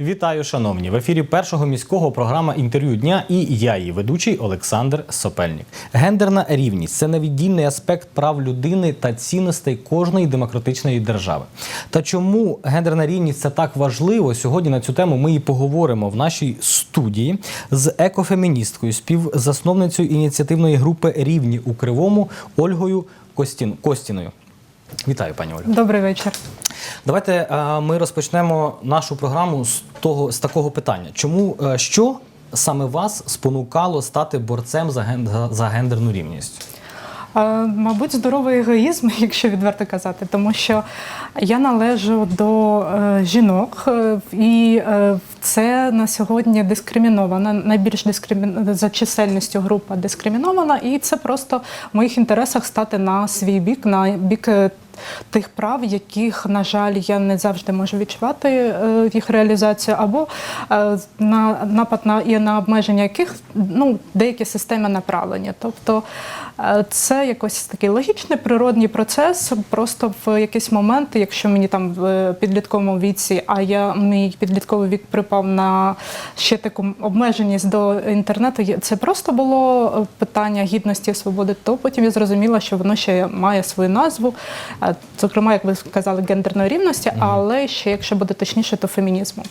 Вітаю, шановні! В ефірі першого міського програма інтерв'ю дня і я, її ведучий Олександр Сопельник. Гендерна рівність це невіддільний аспект прав людини та цінностей кожної демократичної держави. Та чому гендерна рівність це так важливо? Сьогодні на цю тему ми і поговоримо в нашій студії з екофеміністкою, співзасновницею ініціативної групи Рівні у Кривому Ольгою Костін... Костіною. Вітаю, пані Олю. Добрий вечір. Давайте е, ми розпочнемо нашу програму з того з такого питання. Чому е, що саме вас спонукало стати борцем за ген за, за гендерну рівність? Мабуть, здоровий егоїзм, якщо відверто казати, тому що я належу до е, жінок, е, і е, це на сьогодні дискримінована, найбільш дискримінована за чисельністю група дискримінована, і це просто в моїх інтересах стати на свій бік, на бік. Тих прав, яких, на жаль, я не завжди можу відчувати е, їх реалізацію, або е, на напад на і на обмеження яких ну деякі системи направлені. Тобто е, це якось такий логічний природній процес. Просто в якийсь момент, якщо мені там в підлітковому віці, а я мій підлітковий вік припав на ще таку обмеженість до інтернету, це просто було питання гідності і свободи. То потім я зрозуміла, що воно ще має свою назву, зокрема, як ви сказали, гендерної рівності, але ще, якщо буде точніше, то фемінізму.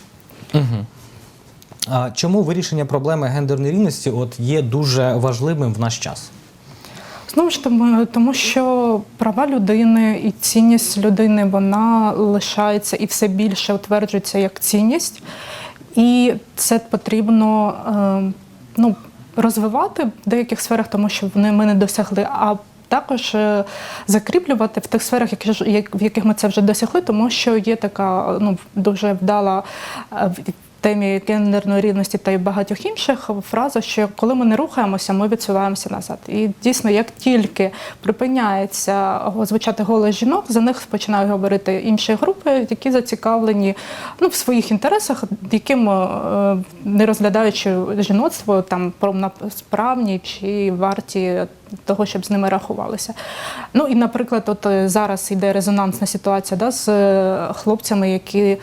А чому вирішення проблеми гендерної рівності от є дуже важливим в наш час? Знову ж тому, тому що права людини і цінність людини вона лишається і все більше утверджується як цінність, і це потрібно е, ну, розвивати в деяких сферах, тому що вони ми не досягли. А також е, закріплювати в тих сферах, які в яких ми це вже досягли, тому що є така ну, дуже вдала е, темі гендерної рівності та й багатьох інших фраза, що коли ми не рухаємося, ми відсуваємося назад. І дійсно, як тільки припиняється звучати голос жінок, за них починають говорити інші групи, які зацікавлені ну, в своїх інтересах, яким е, не розглядаючи жіноцтво там справні чи варті того, щоб з ними рахувалися. Ну і, наприклад, от е, зараз йде резонансна ситуація да, з е, хлопцями, які.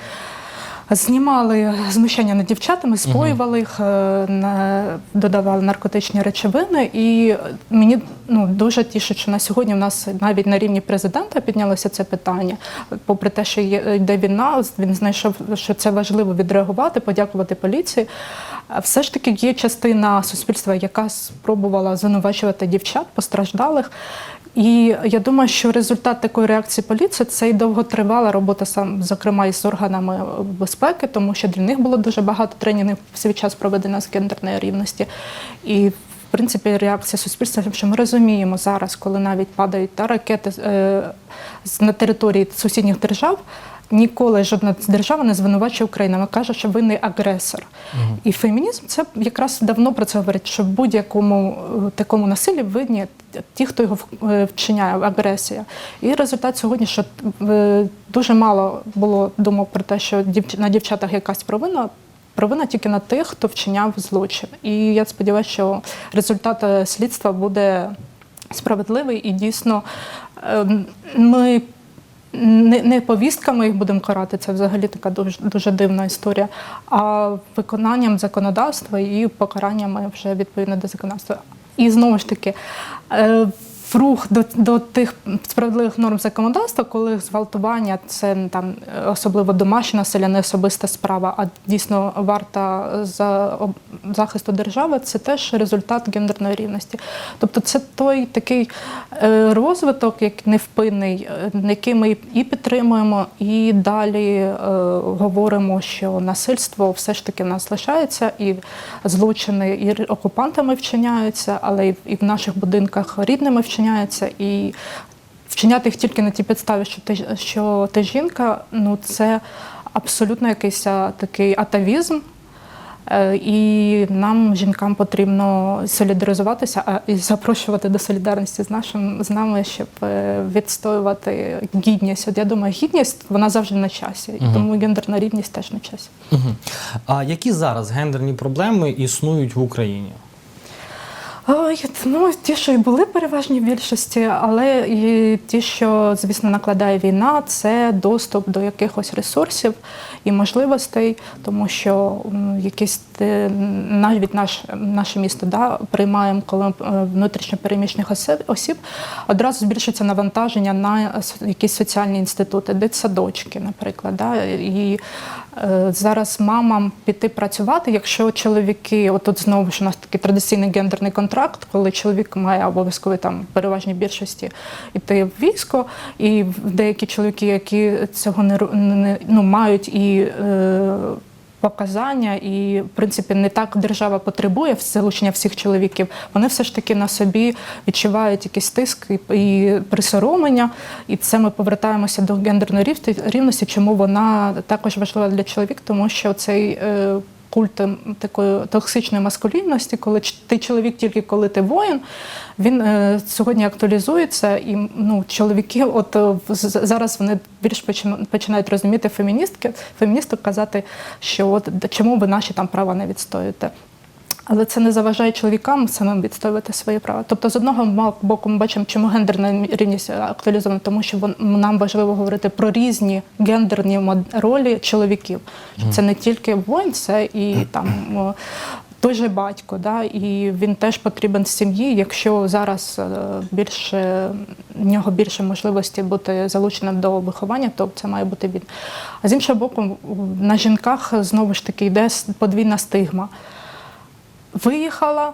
Знімали знущання над дівчатами, споювали їх, е, додавали наркотичні речовини. І мені ну, дуже тішить, що на сьогодні в нас навіть на рівні президента піднялося це питання. Попри те, що йде війна, він знайшов, що це важливо відреагувати, подякувати поліції. Все ж таки є частина суспільства, яка спробувала звинувачувати дівчат, постраждалих. І я думаю, що результат такої реакції поліції це і довготривала робота сам, зокрема із органами безпеки, тому що для них було дуже багато тренінгів в свій час проведено з гендерної рівності. І в принципі реакція суспільства, що ми розуміємо зараз, коли навіть падають та ракети е, з- на території сусідніх держав. Ніколи жодна держава не звинувачує Україну. Вона каже, що ви не агресор. І фемінізм це якраз давно про це говорить, що в будь-якому е, такому насиллі винні ті, хто його е, вчиняє, агресія. І результат сьогодні, що е, дуже мало було думок про те, що на дівчатах якась провина. Провина тільки на тих, хто вчиняв злочин. І я сподіваюся, що результат е, слідства буде справедливий і дійсно ми не повістками їх будемо карати, це взагалі така дуже, дуже дивна історія, а виконанням законодавства і покараннями вже відповідно до законодавства. І знову ж таки, е, рух до, до тих справедливих норм законодавства, коли зґвалтування це там особливо домашнє насилля, не особиста справа, а дійсно варта за захисту держави, це теж результат гендерної рівності. Тобто це той такий е, розвиток, як невпинний, е, який ми і підтримуємо, і далі е, говоримо, що насильство все ж таки в нас лишається, і злочини і окупантами вчиняються, але і в наших будинках рідними вчиняються. І вчиняти їх тільки на тій підставі, що ти, що ти жінка, ну це абсолютно якийсь такий атавізм. Е, І нам, жінкам, потрібно солідаризуватися а і запрошувати до солідарності з нашим з нами, щоб е, відстоювати гідність. От я думаю, гідність вона завжди на часі, і тому гендерна рівність теж на часі. Угу. А які зараз гендерні проблеми існують в Україні? Ну, ті, що і були переважні в більшості, але і ті, що, звісно, накладає війна, це доступ до якихось ресурсів і можливостей, тому що якісь навіть наш, наше місто да, приймаємо, коли е, внутрішньо переміщених осіб, одразу збільшується навантаження на якісь соціальні інститути, дитсадочки, наприклад. Да, і е, зараз мамам піти працювати, якщо чоловіки, от тут знову ж у нас такий традиційний гендерний контракт, коли чоловік має обов'язково там переважній більшості йти в військо, і деякі чоловіки, які цього не ну, мають і. Е, Показання і в принципі не так держава потребує залучення всіх чоловіків. Вони все ж таки на собі відчувають якийсь тиск і, присоромлення. І це ми повертаємося до гендерної рівності- чому вона також важлива для чоловік, тому що цей культ такої токсичної маскулінності, коли ти чоловік тільки коли ти воїн, він е, сьогодні актуалізується, і ну чоловіки, от е, зараз вони більш починають розуміти феміністки, феміністок казати, що от чому ви наші там права не відстоюєте. Але це не заважає чоловікам самим відстоювати свої права. Тобто, з одного боку, ми бачимо, чому гендерна рівність актуалізована, тому що нам важливо говорити про різні гендерні ролі чоловіків. Це не тільки воїн, це і там той же батько, да, і він теж потрібен сім'ї. Якщо зараз е, більше в нього більше можливості бути залученим до виховання, то це має бути він. А з іншого боку, на жінках знову ж таки йде подвійна стигма виїхала,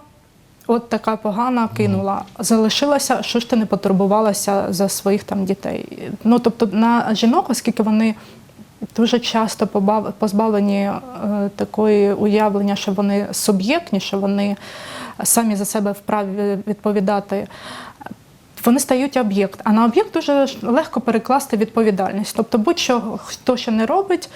от така погана кинула, залишилася, що ж ти не потурбувалася за своїх там дітей. Ну тобто на жінок, оскільки вони дуже часто позбавлені е, такої уявлення, що вони суб'єктні, що вони самі за себе вправі відповідати. Вони стають об'єкт, а на об'єкт дуже легко перекласти відповідальність. Тобто, будь-що хто що не робить,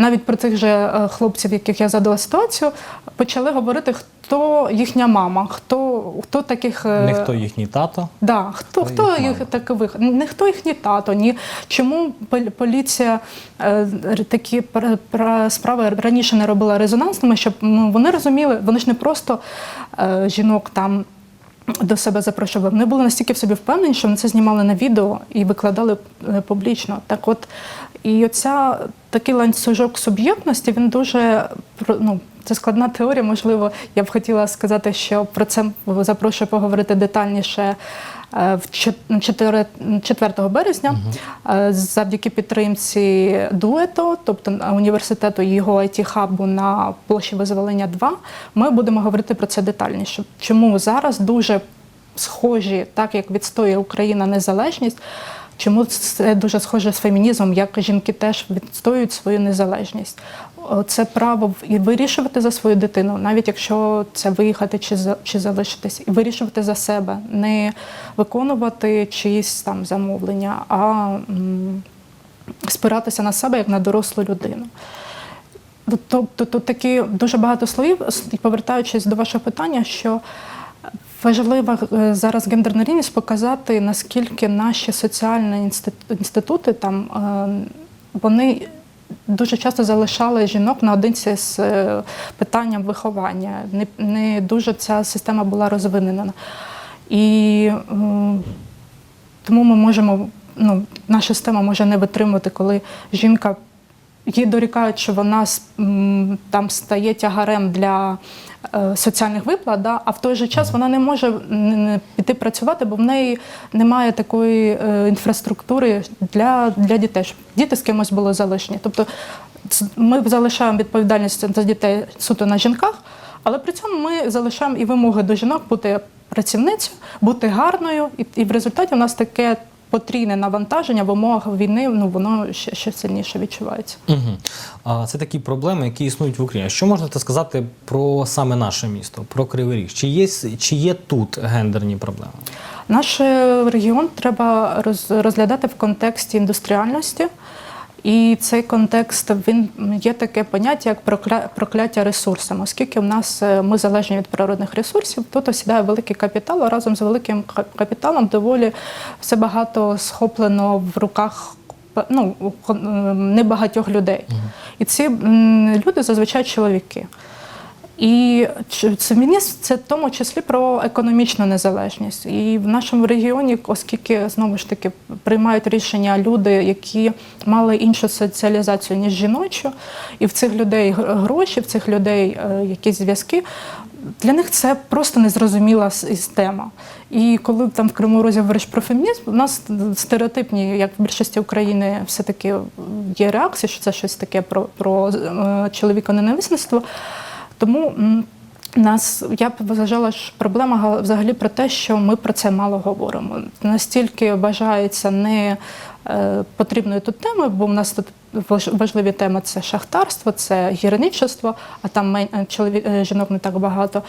навіть про цих же е, хлопців, яких я задала ситуацію, почали говорити, хто їхня мама, хто, хто таких е, Не хто їхній тато. Да, хто, Хто хто їх їх такових? Не хто їхні тато, ні чому поліція е, такі пр- пр- справи раніше не робила резонансними, щоб ну, вони розуміли, вони ж не просто жінок там. До себе запрошували. Вони були настільки в собі впевнені, що вони це знімали на відео і викладали публічно. Так от, і оця такий ланцюжок суб'єктності, він дуже ну, це складна теорія. Можливо, я б хотіла сказати, що про це запрошую поговорити детальніше е, в чет- 4 березня е, завдяки підтримці дуету, тобто університету і його it хабу на площі Визволення 2, ми будемо говорити про це детальніше. Чому зараз дуже схожі, так як відстоює Україна незалежність. Чому це дуже схоже з фемінізмом, як жінки теж відстоюють свою незалежність? Це право і вирішувати за свою дитину, навіть якщо це виїхати чи чи залишитись, і вирішувати за себе, не виконувати чиїсь там замовлення, а спиратися на себе як на дорослу людину. Тобто тут такі дуже багато слоїв, повертаючись до вашого питання, що важливо е, зараз гендерна рівність показати, наскільки наші соціальні інститути там е, вони дуже часто залишали жінок наодинці з е, питанням виховання. Не, не дуже ця система була розвинена. І тому ми можемо, ну, наша система може не витримувати, коли жінка їй дорікають, що вона там стає тягарем для соціальних виплат, да, а в той же час вона не може піти працювати, бо в неї немає такої е, інфраструктури для, для дітей, щоб діти з кимось були залишені. Тобто ми залишаємо відповідальність за дітей суто на жінках, але при цьому ми залишаємо і вимоги до жінок бути працівницею, бути гарною, і, і в результаті у нас таке потрійне навантаження в умовах війни, ну воно ще, ще сильніше відчувається. Угу. А це такі проблеми, які існують в Україні. Що можна сказати про саме наше місто, про Кривий Ріг? Чи є, чи є тут гендерні проблеми? Наш е, регіон треба роз- розглядати в контексті індустріальності. І цей контекст він є таке поняття, як прокля- прокляття ресурсами. Оскільки в нас е, ми залежні від природних ресурсів, тут осідає великий капітал, а разом з великим капіталом доволі все багато схоплено в руках ну, кон- е, небагатьох людей. І ці люди зазвичай чоловіки. І фемінізм це в тому числі про економічну незалежність. І в нашому регіоні, оскільки знову ж таки приймають рішення люди, які мали іншу соціалізацію ніж жіночу, і в цих людей гроші, в цих людей е, якісь зв'язки. Для них це просто незрозуміла система. І коли там в Кривому Розі говориш про фемінізм, у нас стереотипні, як в більшості України, все-таки є реакція, що це щось таке про, про е, чоловіконенависництво. Тому нас я б вважала, що проблема га- взагалі про те, що ми про це мало говоримо. Настільки вважається не е, потрібною тут темою, бо в нас тут важ- важливі теми це шахтарство, це гірничество, а там чоловік е, жінок не так багато.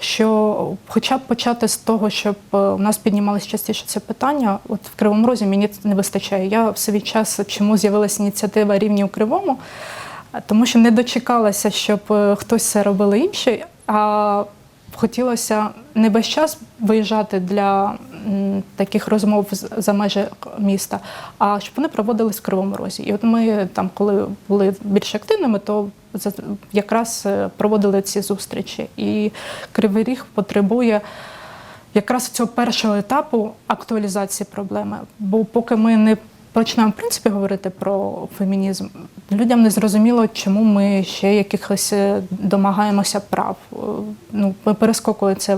Що хоча б почати з того, щоб е, у нас піднімалось частіше це питання, от в Кривому Розі мені не вистачає. Я в свій час чому з'явилася ініціатива рівні у Кривому, тому що не дочекалася, щоб е, хтось це робили інші, а хотілося не весь час виїжджати для таких розмов за межі міста, а щоб вони проводились в Кривому Розі. І от ми там, коли були більш активними, то якраз е, проводили ці зустрічі. І Кривий Ріг потребує якраз цього першого етапу актуалізації проблеми. Бо поки ми не почнемо в принципі говорити про фемінізм, людям не зрозуміло, чому ми ще якихось е, домагаємося прав. Е, Ну, ми перескокуємо це,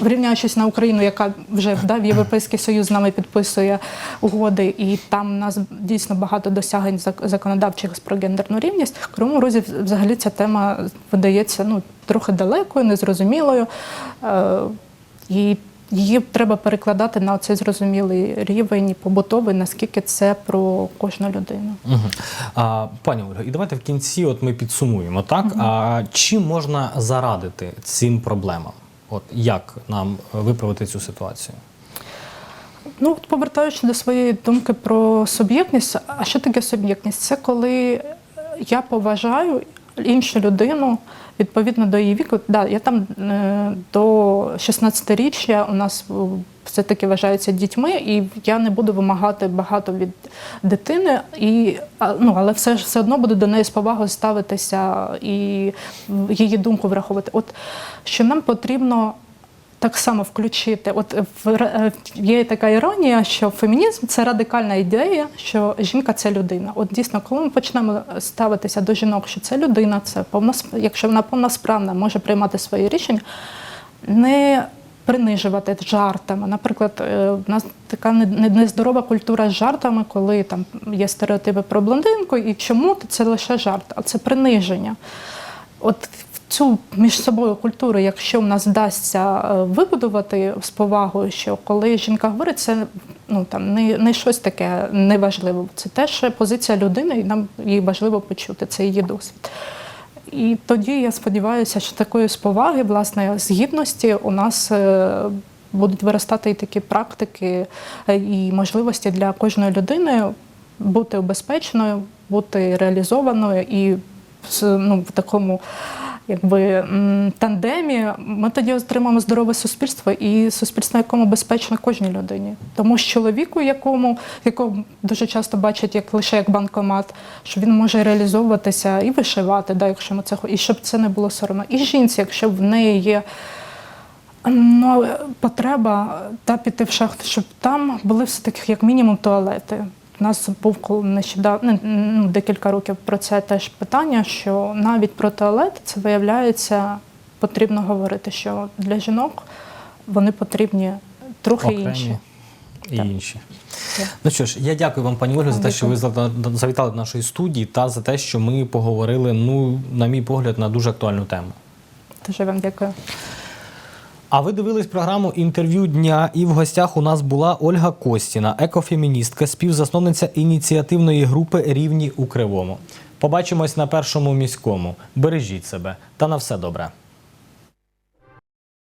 врівняючись на Україну, яка вже да, в Європейський Союз з нами підписує угоди, і там у нас дійсно багато досягнень законодавчих про гендерну рівність. В Кривому Розі взагалі ця тема видається ну, трохи далекою, незрозумілою. Е, і її треба перекладати на цей зрозумілий рівень побутовий, наскільки це про кожну людину. Угу. А, пані Ольга, і давайте в кінці от ми підсумуємо, так? А чим можна зарадити цим проблемам? От як нам виправити цю ситуацію? Ну, от повертаючись до своєї думки про суб'єктність, а що таке суб'єктність? Це коли я поважаю іншу людину відповідно до її віку. Да, я там е, до 16-річчя у нас е, все-таки вважаються дітьми, і я не буду вимагати багато від дитини, і, ну, але все ж все одно буду до неї з повагою ставитися і її думку враховувати. От що нам потрібно так само включити. От в є така іронія, що фемінізм це радикальна ідея, що жінка це людина. От дійсно, коли ми почнемо ставитися до жінок, що це людина, це повносп... якщо вона повносправна, може приймати свої рішення, не принижувати жартами. Наприклад, е, в нас така не- не- нездорова культура з жартами, коли там є стереотипи про блондинку, і чому це лише жарт, а це приниження. От цю між собою культуру, якщо в нас вдасться е, вибудувати з повагою, що коли жінка говорить, це ну там не, не щось таке неважливе. Це теж позиція людини, і нам їй важливо почути, це її досвід. І тоді я сподіваюся, що такої з поваги, власне, з гідності у нас е, будуть виростати і такі практики е, і можливості для кожної людини бути убезпеченою, бути реалізованою і ну, в такому якби тандемі ми тоді отримаємо здорове суспільство і суспільство, якому безпечно кожній людині. Тому що чоловіку, якому якого дуже часто бачать як лише як банкомат, що він може реалізовуватися і вишивати, да, якщо ми це і щоб це не було соромно. І жінці, якщо в неї є. Ну, потреба та піти в шахту, щоб там були все таки як мінімум туалети. У нас був нещодавно ну, декілька років про це теж питання, що навіть про туалет це виявляється потрібно говорити, що для жінок вони потрібні трохи Окремі інші. і Так. інші. Так. Ну що ж, я дякую вам, пані Ольго, за те, що ви завітали до нашої студії та за те, що ми поговорили, ну, на мій погляд, на дуже актуальну тему. Дуже вам дякую. А ви дивились програму інтерв'ю дня, і в гостях у нас була Ольга Костіна, екофеміністка, співзасновниця ініціативної групи Рівні у Кривому. Побачимось на першому міському. Бережіть себе та на все добре.